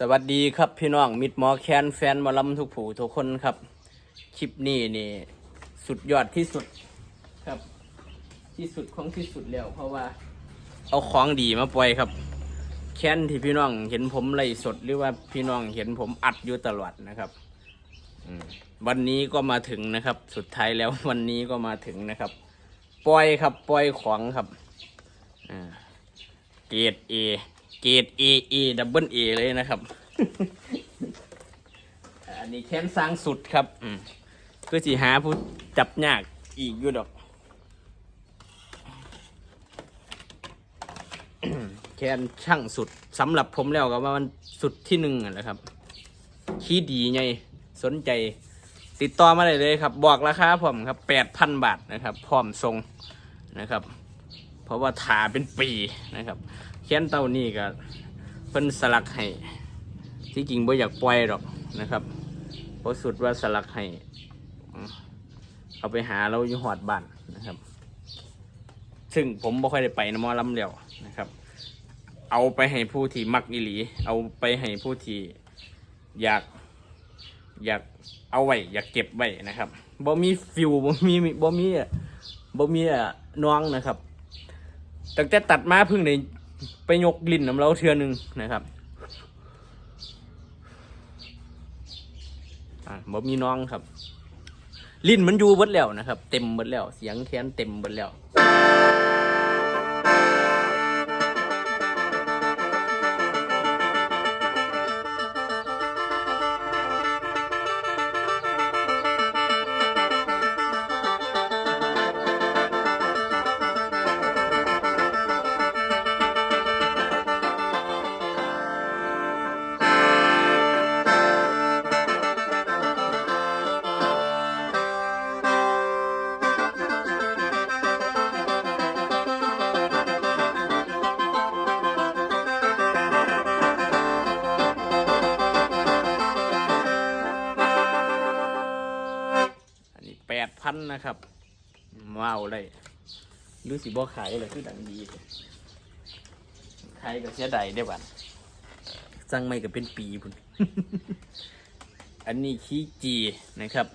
สวัสดีครับพี่น้องมิดหมอแคนแฟนมอลำทุกผู้ทุกคนครับ คลิปนี้นี่สุดยอดที่สุดครับ ที่สุดของที่สุดแล้ว เพราะว่า เอาของดีมาปล่อยครับ แค้นที่พี่น้องเห็นผมไล่สดหรือว่าพี่น้องเห็นผมอัดอยู่ตลอดนะครับวันนี้ก็มาถึงนะครับ สุดท้ายแล้ววันนี้ก็มาถึงนะครับปล่อยครับปล่อยของครับเกรดเอ กรดเอเอดับเบิลเอเลยนะครับ อันนี้แค้นสร้างสุดครับอืมเพื่อสีหาผู้จับยากอีกอยู่ดอก แคนช่างสุดสำหรับผมแล้วก็ว่ามันสุดที่หนึ่งนั่นแหละครับ ขี้ดีไงสนใจติดต่อมาได้เลยครับ บอกราคาผมครับแปดพันบาทนะครับ พร้อมทรงนะครับ เพราะว่าถาเป็นปีนะครับแค้นเต้านี่ก็เพิ่นสลักให้ที่จริงบ่อยากปล่อยหรอกนะครับเพราะสุดว่าสลักให้เอาไปหาเราอยู่หอดบ้านนะครับ ซึ่งผมบ่ค่อยได้ไปนะมอลำเดียวนะครับ เอาไปให้ผู้ที่มักอีหลี เอาไปให้ผู้ที่อยากอยากเอาไว้อยากเก็บไว้นะครับบ่มีฟิวบ่มีบ่มีอะบ่มีอะน้องนะครับ ตั้งแต่ตัดมาเพิ่งได้ไปยกลิ้นน้ำเราเทือหนึงนะครับบ่มีน้องครับ ลิ้นมันอยู่เบิดแล้วนะครับ เต็มเบิดแล้ว เสียงแค้นเต็มเบิดแล้ว พันนะครับว้าวเลยหรือสิบ่ขายเลยคือดังดีเลยขายก็เสียดายได้บัดสั่งไม่ก็เป็นปีพุ่นอันนี้ขี้จีนะครับ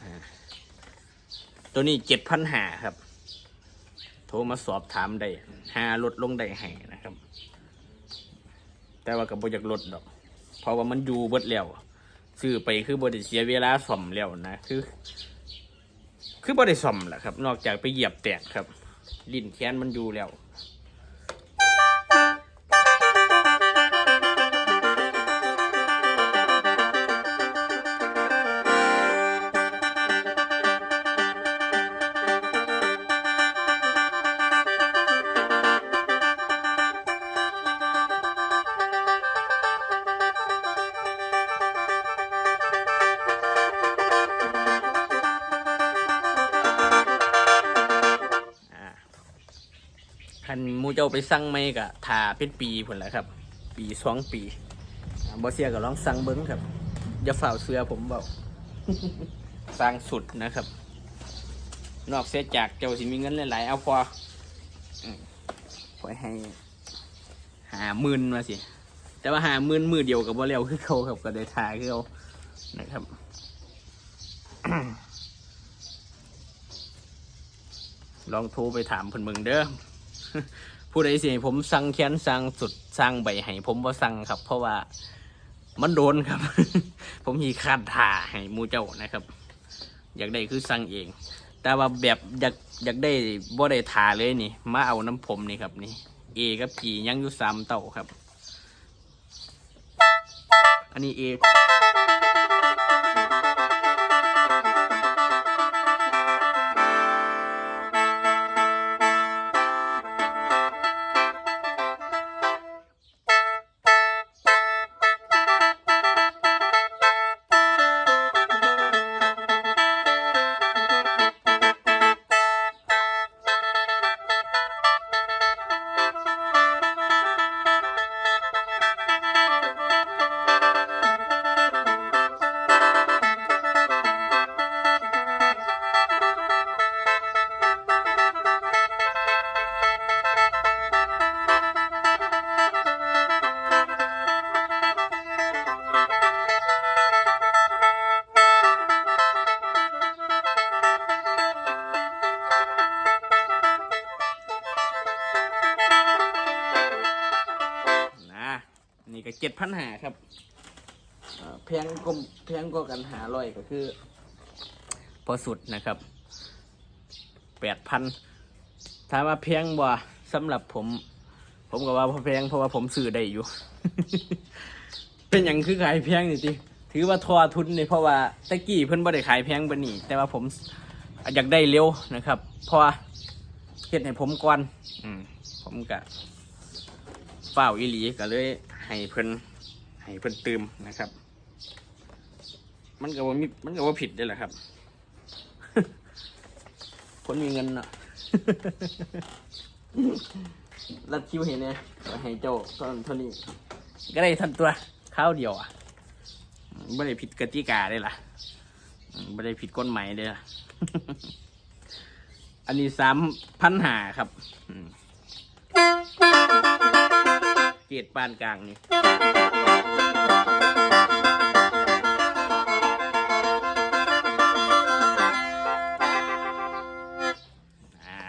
อ่าตัวนี้เจ็ดพันหาครับ โทรมาสอบถามได้หาลดลงได้ให้นะครับ แต่ว่าก็บ่อยากลดดอก เพราะว่ามันอยู่เบิดแล้วซื้อไปคือบริเสียเวลาซ่อมแล้วนะ คือ คือบริซ่อมแหละครับ นอกจากไปเหยียบแตกครับ ลิ้นแค้นมันอยู่แล้ว คันมูเจ้าไปสั่งไม่กะถาเป็นปีผลแหล้วครับ ปีสองปีบอเซียก็ลองสั่งเบิ้งครับ อย่าฝ่าเสือผมบอกสร้างสุดนะครับ นอกเสียจากเจ้าสิมีเงินหลายๆเอาพอพอให้หาหมื่นมาสิ แต่ว่าหาหมื่นมือเดียวกับบ่เร็วคือเขาครับก็ได้ทาคือเขานะครับลองโทรไปถามเพิ่นเบิ่งเด้อ ผู้ใดสิผมสั่งแค้นสั่งสุดสั่งใบให้ผมบ่าสั่งครับ เพราะว่ามันโดนครับ ผมมีคาดท่าให้มูเจ้านะครับ อยากได้คือสั่งเอง แต่ว่าแบบอยากอยากได้บ่ได้ท่าเลยนี่ มาเอาน้ำผมนี่ครับนี่เอกับจียังอยู่สามเต่าครับ อันนี้เอ นี่ก็เจ็ดพันหาครับเอ่อแพงก็แพงก็กันหาร้อยก็คือ พอสุดนะครับแปดพันถามว่าแพงบ่สำหรับผม ผมก็ว่าพอแพงเพราะว่าผมซื้อได้อยู่ เป็นอย่างคือขายแพงนี่ติถือว่าทอทุนนี่เพราะว่าตะกี้เพิ่นบ่ได้ขายแพงปานนี้แต่ว่าผมอยากได้เร็วนะครับเพราะว่าเฮ็ดให้ผมก่อนอืมผมก็เฝ้าวอีหลีก็เลย ให้เพิ่นให้เพิ่นตืมนะครับ มันก็ว่ามีมันก็ว่าผิดได้แหละครับ คนมีเงินเนาะรัดคิวเห็นเนี่ยให้เจ้าตอนเท่านี้ก็ได้ทันตัวข้าวเดียวอะไม่ได้ผิดกติกาเลยล่ะไม่ได้ผิดกฎหมายเลยล่ะ อันนี้สามพันหาครับ กรดปานกลางนี่อ่า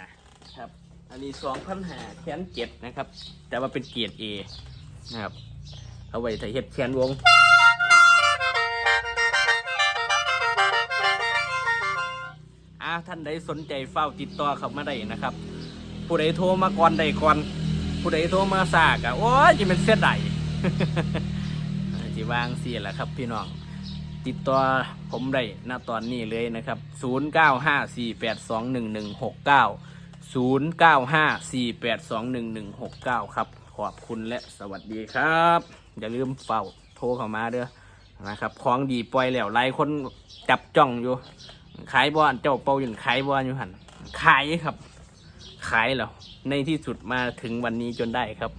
ครับ อันนี้สองพันหาแขนเจ็ดนะครับ แต่ว่าเป็นเกียรดเอนะครับ เอาไว้ถ้าเฮ็ดแขนวงอ่าท่านใดสนใจเฝ้าติดต่อเข้ามาได้นะครับ ผู้ใดโทรมาก่อนใดก่อน ผู้ใดโทรมาสากอะโอ้ยจะเป็นเสียดายสิวางเสียแหละครับ พี่น้องติดต่อผมได้ณตอนนี้เลยนะครับ 0954821169 0954821169 ครับ ขอบคุณและสวัสดีครับ อย่าลืมเฝ้าโทรเข้ามาเด้อนะครับของดีปล่อยแล้วหลายคนจับจ้องอยู่ ขายบอลเจ้าเปาอยู่ขายบอลอยู่หันขายครับ ขายแล้วในที่สุดมาถึงวันนี้จนได้ครับ